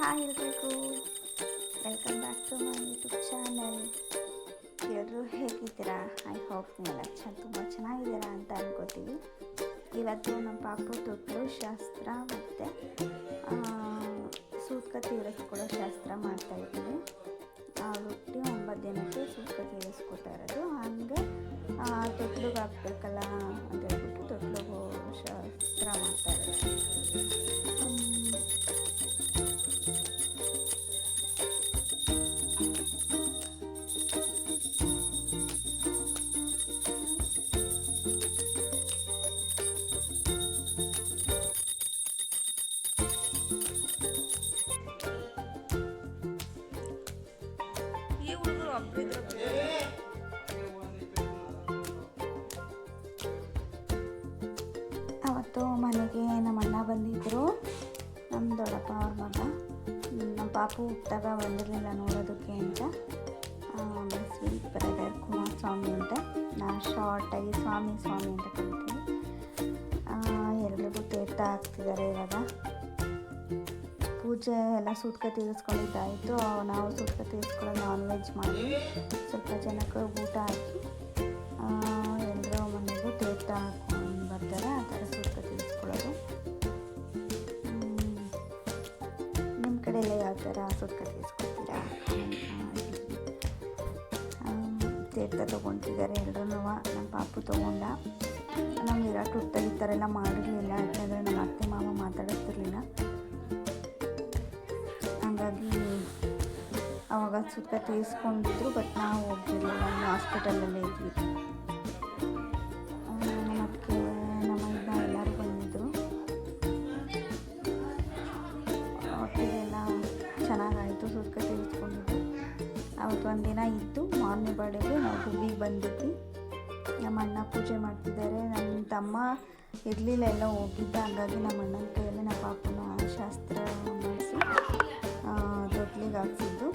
Hi ಎಲ್ರಿಗೂ. Welcome back to my YouTube channel ಎಲ್ಲರೂ ಹೇಗಿದ್ದೀರಾ? ಐ ಹೋಪ್ ನೀವೆಲ್ಲ ಚೆನ್ನ ತುಂಬ ಚೆನ್ನಾಗಿದ್ದೀರಾ ಅಂತ ಅನ್ಕೋತೀವಿ. ಇವತ್ತು ನಮ್ಮ ಪಾಪು ತೊಟ್ಟು ಶಾಸ್ತ್ರ ಮತ್ತು ಸೂತ್ಕ ತೀರಿಸ್ಕೊಳ್ಳೋ ಶಾಸ್ತ್ರ ಮಾಡ್ತಾಯಿದ್ದೀವಿ ರೊಟ್ಟಿ ಒಂಬತ್ತು ದಿನಕ್ಕೆ ಸೂತ್ಕ ತೀರಿಸ್ಕೊತಾ ಇರೋದು. ಹಂಗೆ ಅವತ್ತು ಮನೆಗೆ ನಮ್ಮ ಅಣ್ಣ ಬಂದಿದ್ದರು ನಮ್ಮ ದೊಡ್ಡಪ್ಪ ಅವ್ರ ಮಗ. ನಮ್ಮ ಪಾಪು ಹುಟ್ಟಾಗ ಬಂದಿರಲಿಲ್ಲ ನೋಡೋದಕ್ಕೆ ಅಂತ. ಸ್ವೀಟ್ ಬ್ರದರ್ ಕುಮಾರಸ್ವಾಮಿ ಅಂತ. ನಾನು ಶಾರ್ಟಾಗಿ ಸ್ವಾಮಿ ಸ್ವಾಮಿ ಅಂತ ಕರಿತೀನಿ. ಎಲ್ರಿಗೂ ತೀರ್ಥ ಆಗ್ತಿದ್ದಾರೆ ಇವಾಗ. ಪೂಜೆ ಎಲ್ಲ ಸೂತ್ಕ ತೀರಿಸ್ಕೊಂಡಿದ್ದಾಯಿತು ನಾವು ಸೂತ್ಕ ತೀರಿಸ್ಕೊಳ್ಳೋದು ನಾನ್ ವೆಜ್ ಮಾಡಿ ಸ್ವಲ್ಪ ಜನಕ್ಕೆ ಊಟ ಹಾಕಿ ಎಲ್ಲರೂ ಮನೆಗೂ ತೀರ್ಥ ಹಾಕೊಂಡು ಬರ್ತಾರೆ. ಆ ಥರ ಸೂತ್ಕ ತೀರಿಸ್ಕೊಳ್ಳೋದು. ನಿಮ್ಮ ಕಡೆ ಎಲ್ಲ ಯಾವ ಥರ ಸೂತ್ಕ ತೀರಿಸ್ಕೊಳ್ತೀರಾ? ತೀರ್ಥ ತೊಗೊತಿದ್ದಾರೆ ಎಲ್ಲರೂ ನಮ್ಮ ಪಾಪು ತೊಗೊಂಡ. ನಮ್ಗೆ ಇರೋ ಹುಟ್ಟಲ್ಲಿ ಈ ಥರ ಎಲ್ಲ ಮಾಡಿರಲಿಲ್ಲ. ಯಾಕೆಂದರೆ ನಮ್ಮ ಅವಾಗ ಸುತ್ತ ತೀರಿಸ್ಕೊಂಡಿದ್ರು ಬಟ್ ನಾವು ಹೋಗಿರಲಿಲ್ಲ ನಮ್ಮ ಹಾಸ್ಪಿಟಲಲ್ಲೇ ಇದ್ವಿ. ಮತ್ತು ನಮ್ಮ ಅತ್ತಿಗೆ ನಮ್ಮ ಅಣ್ಣ ಎಲ್ಲರೂ ಬಂದಿದ್ದರು ಒಟ್ಟಿಗೆಲ್ಲ ಚೆನ್ನಾಗಾಯಿತು, ಸುತ್ತ ತೀರಿಸ್ಕೊಂಡಿದ್ದು ಅವತ್ತು ಒಂದಿನ ಇದ್ದು ಮಾರನೇ ಬರ್ಡೇಗೆ ನಾವು ಗುಬ್ಬಿಗೆ ಬಂದಿದ್ವಿ. ನಮ್ಮ ಅಣ್ಣ ಪೂಜೆ ಮಾಡ್ತಿದ್ದಾರೆ. ನನ್ನ ತಮ್ಮ ಇರಲಿಲ್ಲ, ಎಲ್ಲ ಹೋಗಿದ್ದ. ಹಂಗಾಗಿ ನಮ್ಮ ಅಣ್ಣನ ಕೈಯಲ್ಲಿ ನಮ್ಮ ಪಾಪನ ಶಾಸ್ತ್ರ ಮಾಡಿಸಿ ತೊಟ್ಲಿಗೆ ಹಾಕ್ಸಿದ್ದು.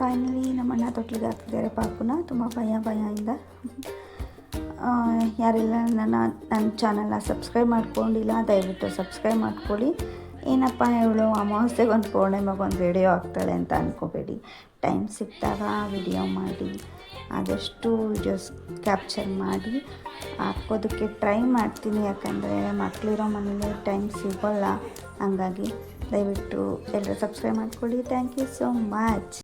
ಫೈನಲಿ ನಮ್ಮ ಅಣ್ಣ ತೊಟ್ಲಿಗೆ ಹಾಕ್ತಿದ್ದಾರೆ ಪಾಪುನ. ತುಂಬ ಭಯ ಭಯದಿಂದ ಯಾರೆಲ್ಲ ನನ್ನ ನನ್ನ ಚಾನಲ್ನ ಸಬ್ಸ್ಕ್ರೈಬ್ ಮಾಡ್ಕೊಂಡಿಲ್ಲ, ದಯವಿಟ್ಟು ಸಬ್ಸ್ಕ್ರೈಬ್ ಮಾಡ್ಕೊಳ್ಳಿ. ಏನಪ್ಪ ಇವಳು ಅಮಾವಾಸ್ಯೆಗೆ ಒಂದು ಪೌರ್ಣಿಮೆಗೆ ಒಂದು ವಿಡಿಯೋ ಹಾಕ್ತಾಳೆ ಅಂತ ಅಂದ್ಕೋಬೇಡಿ ಟೈಮ್ ಸಿಕ್ಕಿದಾಗ ವಿಡಿಯೋ ಮಾಡಿ, ಆದಷ್ಟು ವಿಡಿಯೋಸ್ ಕ್ಯಾಪ್ಚರ್ ಮಾಡಿ, ಹಾಕೋದಕ್ಕೆ ಟ್ರೈ ಮಾಡ್ತೀನಿ. ಯಾಕಂದರೆ ಮಕ್ಕಳಿರೋ ಮನೇಲಿ ಟೈಮ್ ಸಿಗೋಲ್ಲ. ಹಂಗಾಗಿ ದಯವಿಟ್ಟು ಎಲ್ಲರೂ ಸಬ್ಸ್ಕ್ರೈಬ್ ಮಾಡ್ಕೊಳ್ಳಿ. Thank you so much